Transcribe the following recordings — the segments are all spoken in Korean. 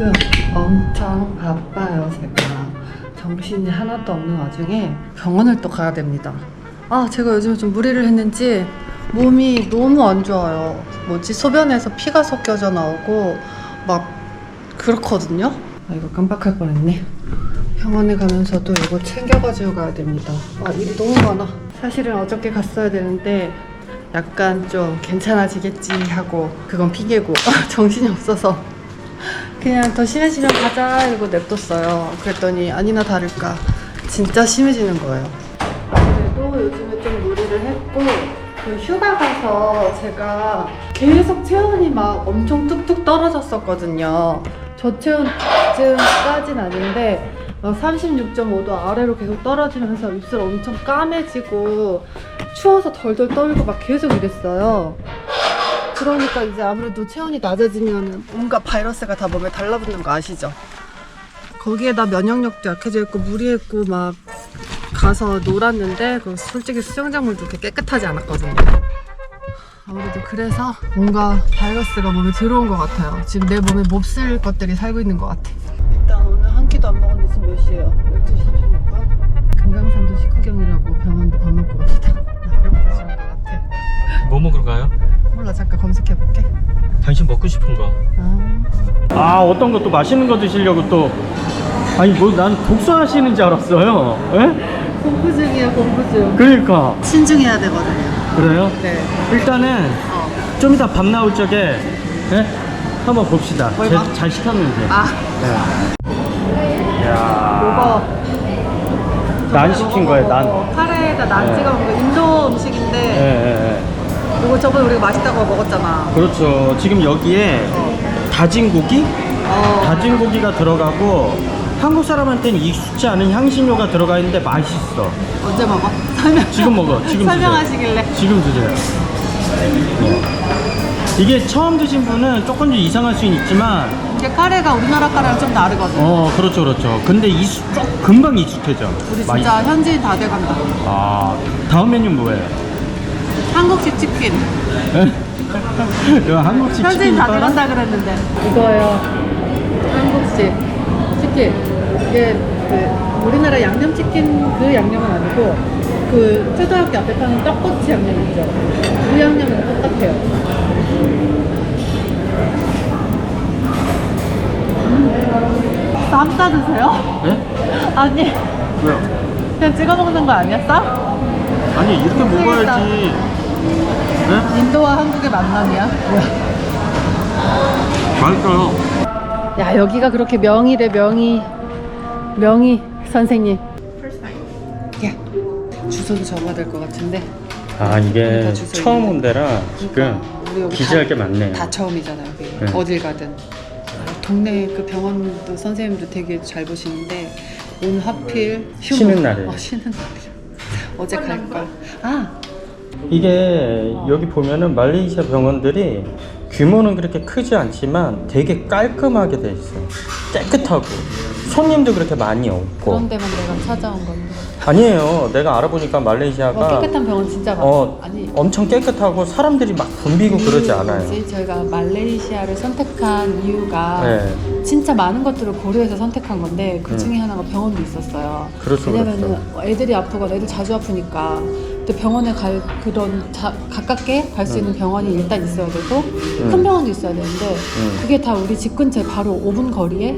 지금 엄청 바빠요, 제가. 정신이 하나도 없는 와중에 병원을 또 가야 됩니다. 아, 제가 요즘에 좀 무리를 했는지 몸이 너무 안 좋아요. 뭐지? 소변에서 피가 섞여져 나오고 막 그렇거든요. 아, 이거 깜빡할 뻔했네. 병원에 가면서도 이거 챙겨가지고 가야 됩니다. 아, 일이 너무 많아. 사실은 어저께 갔어야 되는데 약간 좀 괜찮아지겠지 하고 그건 핑계고 정신이 없어서 그냥 더 심해지면 가자 이러고 냅뒀어요. 그랬더니 아니나 다를까 진짜 심해지는 거예요. 그래도 요즘에 좀 무리를 했고 그 휴가 가서 제가 계속 체온이 막 엄청 뚝뚝 떨어졌었거든요. 저체온쯤까진 아닌데 막 36.5도 아래로 계속 떨어지면서 입술 엄청 까매지고 추워서 덜덜 떨고 막 계속 이랬어요. 그러니까 이제 아무래도 체온이 낮아지면 뭔가 바이러스가 다 몸에 달라붙는 거 아시죠? 거기에다 면역력도 약해져 있고 무리했고 막 가서 놀았는데 그 솔직히 수영장물도 그렇게 깨끗하지 않았거든요. 아무래도 그래서 뭔가 바이러스가 몸에 들어온 것 같아요. 지금 내 몸에 몹쓸 것들이 살고 있는 것 같아. 일단 오늘 한 끼도 안 먹었는데 지금 몇 시예요? 12시 36분? 금강산도 식후경이라고 병원도 밥 먹고 갑니다. 나 배고파 죽을 것 같아. 뭐 먹으러 가요? 몰라 잠깐 검색해 볼게. 당신 먹고 싶은 거. 아. 아 어떤 것도 맛있는 거 드시려고 또 아니 뭐 난 독서하시는 줄 알았어요. 예? 공부 중이야 공부 중 그러니까 신중해야 되거든요 그래요? 네 일단은 어. 좀 이따 밥 나올 적에 예? 한번 봅시다. 뭘 제- 봐? 잘 시켰는지. 아 네. 이야. 먹어 난 시킨 거예요. 난. 카레에다 난 네. 찍어 먹은 거 인도 음식인데 예, 예, 예. 이거 저번에 우리가 맛있다고 먹었잖아 그렇죠. 지금 여기에 다진 고기, 어. 다진 고기가 들어가고 한국 사람한테는 익숙지 않은 향신료가 들어가 있는데 맛있어. 언제 먹어? 설명 지금 먹어. 지금 설명하시길래 지금 드세요. 네. 이게 처음 드신 분은 조금 좀 이상할 수는 있지만, 이게 카레가 우리나라 카레랑 좀 다르거든 어, 그렇죠, 그렇죠. 근데 익숙, 좀 금방 익숙해져. 우리 진짜 맛있어. 현지인 다 돼간다 아, 다음 메뉴 뭐예요? 한국식 치킨 이거 한국식 치킨 다 빨아? 돼간다 그랬는데 이거예요 한국식 치킨 이게 그 우리나라 양념치킨 그 양념은 아니고 그 초등학교 앞에 파는 떡꼬치 양념 있죠 그 양념은 똑같아요 쌈 싸드세요? 네? 아니 왜요? 그냥 찍어 먹는 거 아니었어? 아니, 이렇게 먹어야지. 네? 인도와 한국의 만남이야? 맛있어요. 야 여기가 그렇게 명의래 명의 명의 선생님 야 주소도 적어야 될 것 같은데 아, 이게 처음. 온 데라 지금 그러니까 우리 여기 기재할 다- 게 많네. 다 처음이잖아 여기 네. 어딜 가든 아, 동네 그 병원도 선생님도 되게 잘 보시는데 오늘 하필 휴무. 쉬는 날이에요. 어, 쉬는 날이야 어제 갈 걸 아 이게 여기 보면은 말레이시아 병원들이 규모는 그렇게 크지 않지만 되게 깔끔하게 돼 있어요. 깨끗하고 손님도 그렇게 많이 없고. 그런 데만 내가 찾아온 건데 아니에요. 내가 알아보니까 말레이시아가 어, 깨끗한 병원 진짜 많아 어, 아니 엄청 깨끗하고 사람들이 막 붐비고 그러지 그 않아요. 뭐지? 저희가 말레이시아를 선택한 이유가 네. 진짜 많은 것들을 고려해서 선택한 건데 그 중에 하나가 병원도 있었어요. 그렇죠, 왜냐면은 애들이 아프거나 애들 자주 아프니까 또 병원에 갈 그런 자, 가깝게 갈 수 있는 병원이 일단 있어야 되고 큰 병원도 있어야 되는데 음. 그게 다 우리 집 근처에 바로 5분 거리에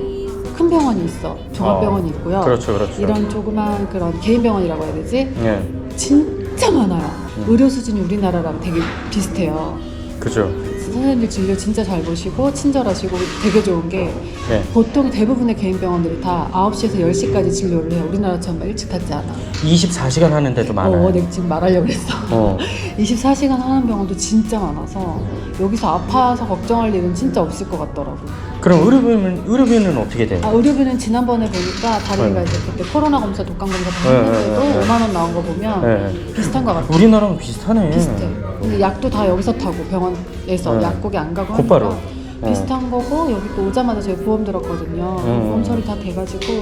큰 병원이 있어. 종합병원이 어, 있고요. 그렇죠, 그렇죠. 이런 조그만 그런 개인 병원이라고 해야 되지? 예. 진짜 많아요. 음. 의료 수준이 우리나라랑 되게 비슷해요. 그죠. 선생님들 진료 진짜 잘 보시고 친절하시고 되게 좋은 게 네. 보통 대부분의 개인 병원들이 다 9시에서 10시까지 진료를 해요. 우리나라처럼 막 일찍 닫지 않아. 24시간 하는 데도 많아요. 어, 내가 지금 말하려고 그랬어. 어. 24시간 하는 병원도 진짜 많아서 여기서 아파서 걱정할 일은 진짜 없을 것 같더라고. 그럼 의료비는 의료비는 어떻게 돼요? 아, 의료비는 지난번에 보니까 다른이가 네. 이제 그때 코로나 검사 독감 검사 네, 했는데도 네, 네. 5만 원 나온 거 보면 네. 비슷한 것 같아. 우리나라랑 비슷하네. 비슷해. 근데 약도 다 여기서 타고 병원에서 네. 약국에 안 가고 곧바로. 하니까 어. 비슷한 거고 여기 또 오자마자 저희 보험 들었거든요. 음. 보험 처리 다 돼가지고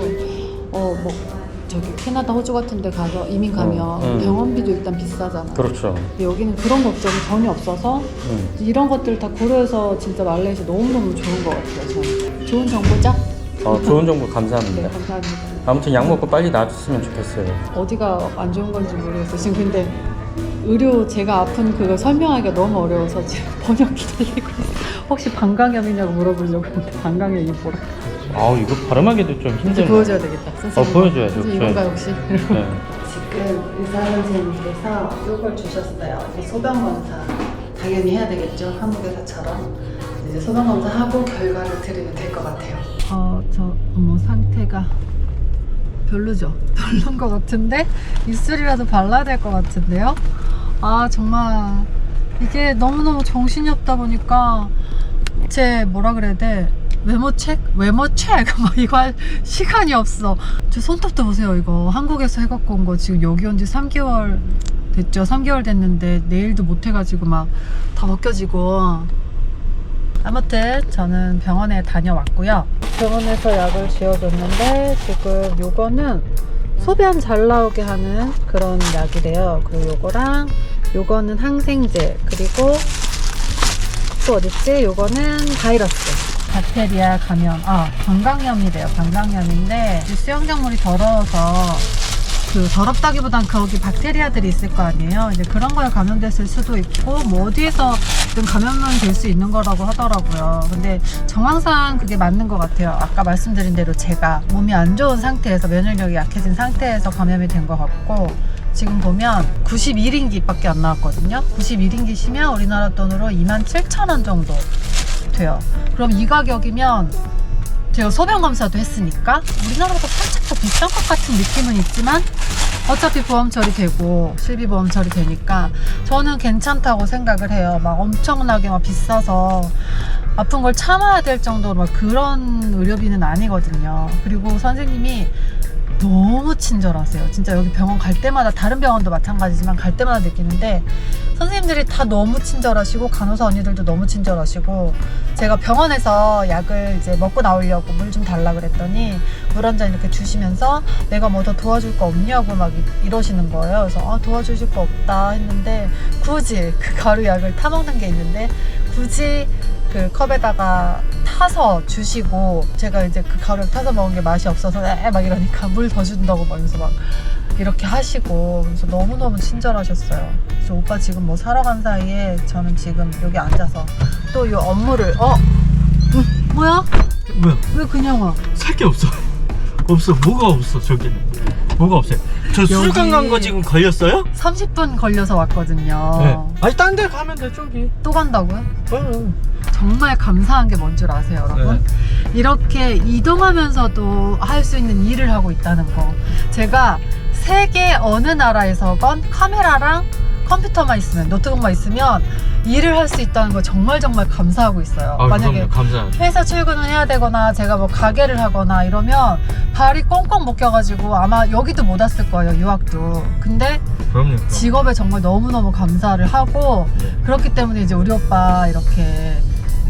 어뭐 저기 캐나다, 호주 같은 데 가서 이민 가면 음. 병원비도 일단 비싸잖아. 그렇죠. 근데 여기는 그런 걱정이 전혀 없어서 음. 이런 것들 다 고려해서 진짜 말레이시아 너무너무 좋은 것 같아요. 저는. 좋은 정보죠? 어, 좋은 정보 네, 감사합니다. 감사합니다. 아무튼 약 먹고 빨리 나아졌으면 좋겠어요. 어디가 안 좋은 건지 모르겠어요. 지금 근데 의료 제가 아픈 그걸 설명하기가 너무 어려워서 지금 번역 기다리고 있어요. 혹시 방광염이냐고 물어보려고 했는데 방광염이 뭐라? 아우 이거 발음하기도 좀 힘드네. 보여줘야 되겠다. 선생님. 어, 보여줘야죠. 선생님 이건가요 혹시? 네. 지금 의사 선생님께서 이걸 주셨어요. 이제 소변 검사 당연히 해야 되겠죠. 한국 의사처럼 이제 소변 검사 하고 결과를 드리면 될 것 같아요. 어 저 어머 상태가 별로죠. 별론 것 같은데 입술이라도 발라야 될 것 같은데요. 아 정말 이게 너무 너무 정신이 없다 보니까 제 뭐라 그래야 돼 외모 책 외모 책 막 이거 할 시간이 없어. 저 손톱도 보세요 이거. 한국에서 해갖고 온 거 지금 여기 온 지 3개월 됐죠? 3개월 됐는데 내일도 못 해가지고 막 다 벗겨지고. 아무튼 저는 병원에 다녀왔고요. 병원에서 약을 지어줬는데 지금 요거는 소변 잘 나오게 하는 그런 약이래요. 그리고 요거랑 요거는 항생제 그리고 또 어딨지? 요거는 바이러스. 박테리아 감염, 아, 방광염이래요. 방광염인데, 이 수영장물이 더러워서, 그, 더럽다기보단 거기 박테리아들이 있을 거 아니에요? 이제 그런 거에 감염됐을 수도 있고, 뭐 어디에서 든 감염은 될수 있는 거라고 하더라고요. 근데 정황상 그게 맞는 것 같아요. 아까 말씀드린 대로 제가 몸이 안 좋은 상태에서, 면역력이 약해진 상태에서 감염이 된 것 같고, 지금 보면 91인기 밖에 안 나왔거든요. 91인기 시면 우리나라 돈으로 27,000원 정도 돼요. 그럼 이 가격이면 제가 소변 검사도 했으니까 우리나라보다 살짝 더 비싼 것 같은 느낌은 있지만 어차피 보험 처리되고 실비 보험 처리되니까 저는 괜찮다고 생각을 해요. 막 엄청나게 막 비싸서 아픈 걸 참아야 될 정도로 막 그런 의료비는 아니거든요. 그리고 선생님이 너무 친절하세요. 진짜 여기 병원 갈 때마다 다른 병원도 마찬가지지만 갈 때마다 느끼는데 선생님들이 다 너무 친절하시고 간호사 언니들도 너무 친절하시고 제가 병원에서 약을 이제 먹고 나오려고 물 좀 달라 그랬더니 물 한 잔 이렇게 주시면서 내가 뭐 더 도와줄 거 없냐고 막 이- 이러시는 거예요. 그래서 아, 도와주실 거 없다 했는데 굳이 그 가루 약을 타 먹는 게 있는데 굳이 그 컵에다가 타서 주시고 제가 이제 그 가루를 타서 먹은 게 맛이 없어서 에막 이러니까 물 더 준다고 막 이러면서 막 이렇게 하시고 그래서 너무너무 친절하셨어요. 그래서 오빠 지금 뭐 사러 간 사이에 저는 지금 여기 앉아서 또 이 업무를 어? 응, 뭐야? 뭐야? 왜 그냥 와? 살 게 없어. 없어. 뭐가 없어, 저기. 뭐가 없어요. 저 술강 간 거 지금 걸렸어요? 30분 걸려서 왔거든요. 네. 아니, 딴 데 가면 돼, 저기. 또 간다고요? 어. 정말 감사한 게 뭔 줄 아세요, 여러분? 이렇게 이동하면서도 할 수 있는 일을 하고 있다는 거. 제가 세계 어느 나라에서건 카메라랑 컴퓨터만 있으면, 노트북만 있으면 일을 할 수 있다는 거 정말 정말 감사하고 있어요. 아, 만약에 그럼요. 회사 출근을 해야 되거나 제가 뭐 가게를 하거나 이러면 발이 꽁꽁 묶여가지고 아마 여기도 못 왔을 거예요, 유학도. 근데 그럼요. 그럼. 직업에 정말 너무너무 감사를 하고 네. 그렇기 때문에 이제 우리 오빠 이렇게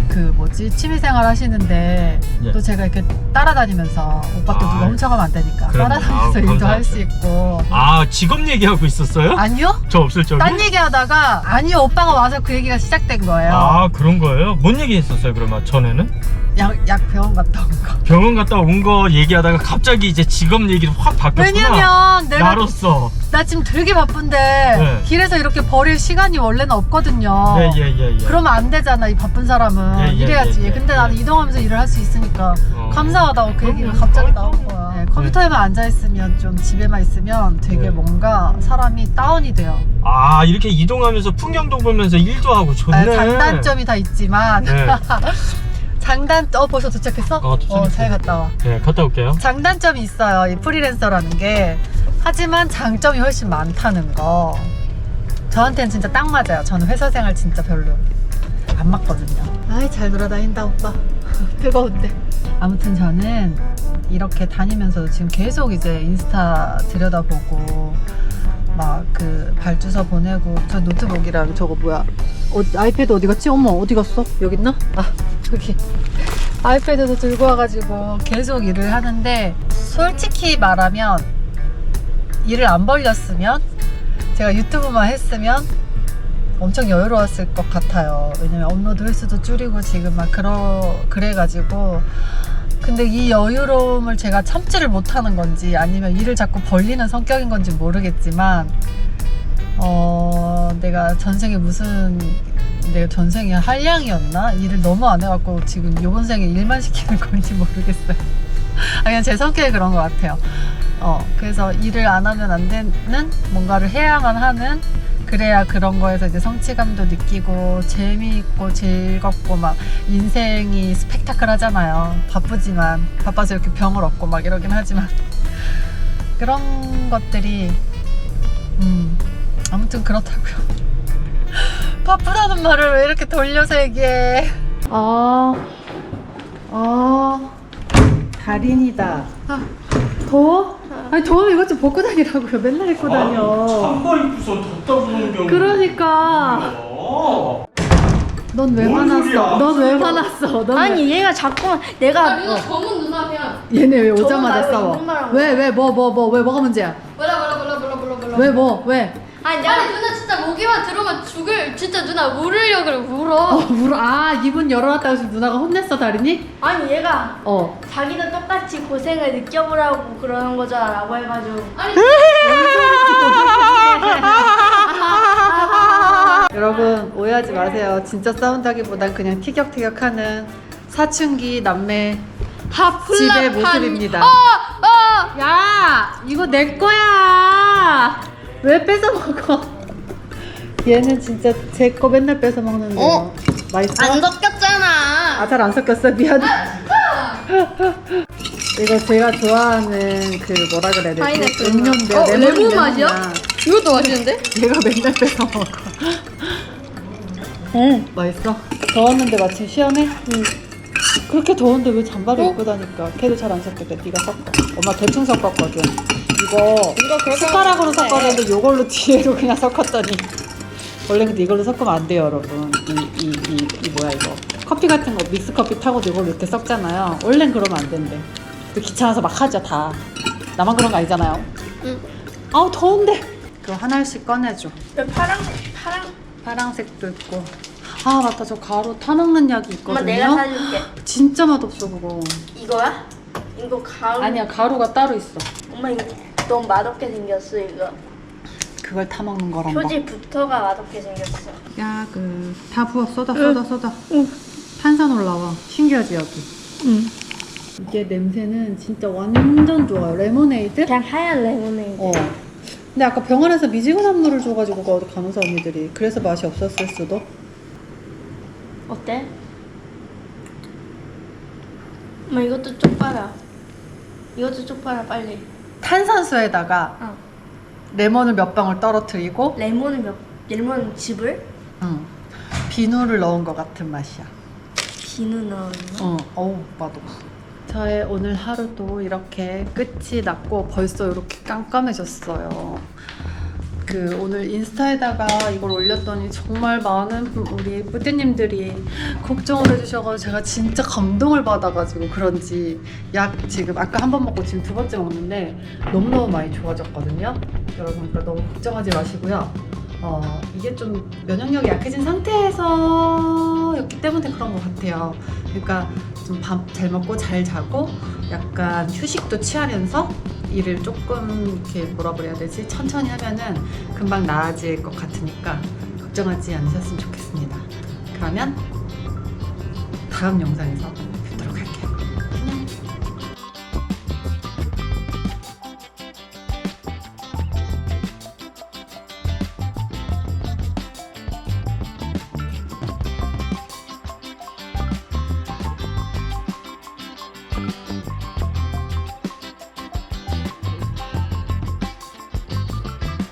그 뭐지 취미생활 하시는데 예. 또 제가 이렇게 따라다니면서 오빠 또 아, 누가 훔쳐가면 안 되니까 그럼요. 따라다니면서 아우, 일도 할. 수 있고 아, 직업 얘기하고 있었어요? 아니요? 저 없을 적에? 딴 얘기하다가 아니요 오빠가 와서 그 얘기가 시작된 거예요 아, 그런 거예요? 뭔 얘기 했었어요, 그러면 전에는? 약, 약 병원 갔다 온 거 병원 갔다 온 거 얘기하다가 갑자기 이제 직업 얘기로 확 바뀌었구나. 왜냐면 내가 나로서. 나 지금 되게 바쁜데 네. 길에서 이렇게 버릴 시간이 원래는 없거든요 예, 예, 예, 예. 그러면 안 되잖아 이 바쁜 사람은 예, 예, 이래야지 예, 예, 근데 예. 나는 이동하면서 일을 할 수 있으니까 어. 감사 하다고 그 얘기가. 갑자기 어, 나온 거야 네, 컴퓨터에만 앉아 있으면 좀 집에만 있으면 되게 네. 뭔가 사람이 다운이 돼요 아, 이렇게 이동하면서 풍경도 보면서 일도 하고 좋네. 아, 장단점이 다 있지만 네. 장단 어 벌써 도착했어? 어, 도착했어요. 잘 갔다 와 네, 갔다 올게요. 장단점이 있어요 이 프리랜서라는 게 하지만 장점이 훨씬 많다는 거 저한테는 진짜 딱 맞아요 저는 회사 생활 진짜 별로 안 맞거든요 아이 잘 돌아다닌다 오빠 뜨거운데 아무튼 저는 이렇게 다니면서도 지금 계속 이제 인스타 들여다보고 막 그 발주서 보내고 저 노트북이랑 저거 뭐야 어, 아이패드 어디 갔지? 어머 어디 갔어? 여기 있나? 아 여기 아이패드도 들고 와가지고 계속 일을 하는데 솔직히 말하면 일을 안 벌렸으면 제가 유튜브만 했으면 엄청 여유로웠을 것 같아요. 왜냐면 업로드 횟수도 줄이고 지금 막 그러 그래가지고 근데 이 여유로움을 제가 참지를 못하는 건지 아니면 일을 자꾸 벌리는 성격인 건지 모르겠지만 어 내가 전생에 무슨 내가 전생에 한량이었나 일을 너무 안 해갖고 지금 이번 생에 일만 시키는 건지 모르겠어요. 아, 그냥 제 성격이 그런 것 같아요. 어 그래서 일을 안 하면 안 되는 뭔가를 해야만 하는 그래야 그런 거에서 이제 성취감도 느끼고 재미있고 즐겁고 막 인생이 스펙타클하잖아요. 바쁘지만 바빠서 이렇게 병을 얻고 막 이러긴 하지만 그런 것들이 음 아무튼 그렇다고요. 바쁘다는 말을 왜 이렇게 돌려서 얘기해? 아, 아, 달인이다. 아, 더워? 아니 더우면 이것 좀 벗고 다니라고요. 맨날 입고 다녀. 잠바 입고서 덥다 보는 경우 그러니까 넌왜뭔 화났어? 넌 왜 화났어? 넌 왜- 아니 얘가 자꾸만 내가 아, 이거 검은 누나 그냥 얘네 왜 오자마자 말고 싸워? 있는 말하고 왜 왜 뭐 뭐 뭐 왜 뭐가 문제야? 몰라 몰라 몰라 몰라 몰라 몰라 왜 뭐 왜? 아니 내가 누나 진짜 모기만 들어오면 죽을 진짜 누나 울으려 그래 울어 어 물어 아 이분 열어놨다고 지금 누나가 혼냈어 다리니? 아니 얘가 어 자기도 똑같이 고생을 느껴보라고 그러는 거잖아라고 해가지고 아니 여러분 오해하지 마세요. 진짜 싸운다기보단 그냥 티격태격하는 사춘기 남매 집의 모습입니다. 어! 어! 야 이거 내 거야. 왜 뺏어 먹어? 얘는 진짜 제 거 맨날 뺏어 먹는데. 어? 맛있어? 안 섞였잖아 아 잘 안 섞였어 미안. 이거 제가 좋아하는 그 뭐라 그래야 되지? 파인애플 음료인데 맛. 어, 레몬 레몬 맛이야? 이것도 맛있는데? 얘가 맨날 뺏어 먹어. 응. 맛있어? 더웠는데 마침 시원해? 응. 그렇게 더운데 왜 잠바를 입고 다니까? 걔도 잘 안 섞였대. 네가 섞어. 엄마 대충 섞었거든. 이거 이거 그렇게 숟가락으로 하면 안 돼. 섞었는데 이걸로 뒤에로 그냥 섞었더니 원래 근데 이걸로 섞으면 안 돼요, 여러분. 이 이이이 뭐야 이거? 커피 같은 거 믹스 커피 타고 이걸로 이렇게 섞잖아요. 원래는 그러면 안 된대. 또 귀찮아서 막 하죠 다. 나만 그런 거 아니잖아요. 응. 아우 더운데. 그거 하나씩 꺼내줘. 저 파랑 파랑 파랑색도 있고. 아 맞다 저 가루 타먹는 약이 있거든요. 엄마 내가 사줄게 진짜 맛없어 그거. 이거야? 이거 가루 아니야 가루가 따로 있어. 엄마 이거 너무 맛없게 생겼어 이거 그걸 타먹는 거란 거. 표지부터가 맛없게 생겼어 야 그 다 부어 쏟아 쏟아 쏟아. 탄산 올라와. 신기하지 여기. 응 이게 냄새는 진짜 완전 좋아요. 레모네이드? 그냥 하얀 레모네이드 어. 근데 아까 병원에서 미지근한 물을 줘가지고 그 간호사 언니들이 그래서 맛이 없었을 수도. 어때? 엄마 이것도 쪽 빨아 이것도 쪽 빨아 빨리 탄산수에다가 어. 레몬을 몇 방울 떨어뜨리고 레몬을 몇 레몬 즙을 응. 비누를 넣은 것 같은 맛이야. 비누 넣었나? 어, 어우, 오빠도. 저의 오늘 하루도 이렇게 끝이 났고 벌써 이렇게 깜깜해졌어요. 그 오늘 인스타에다가 이걸 올렸더니 정말 많은 분- 우리 뿌띠님들이 걱정을 해주셔가지고 제가 진짜 감동을 받아가지고 그런지 약 지금 아까 한 번 먹고 지금 두 번째 먹는데 너무너무 많이 좋아졌거든요. 여러분 그러니까 너무 걱정하지 마시고요. 어, 이게 좀 면역력이 약해진 상태에서였기 때문에 그런 것 같아요. 그러니까 좀 밥 잘 먹고 잘 자고 약간 휴식도 취하면서 일을 조금 이렇게 뭐라 그래야 되지 천천히 하면은 금방 나아질 것 같으니까 걱정하지 않으셨으면 좋겠습니다. 그러면 다음 영상에서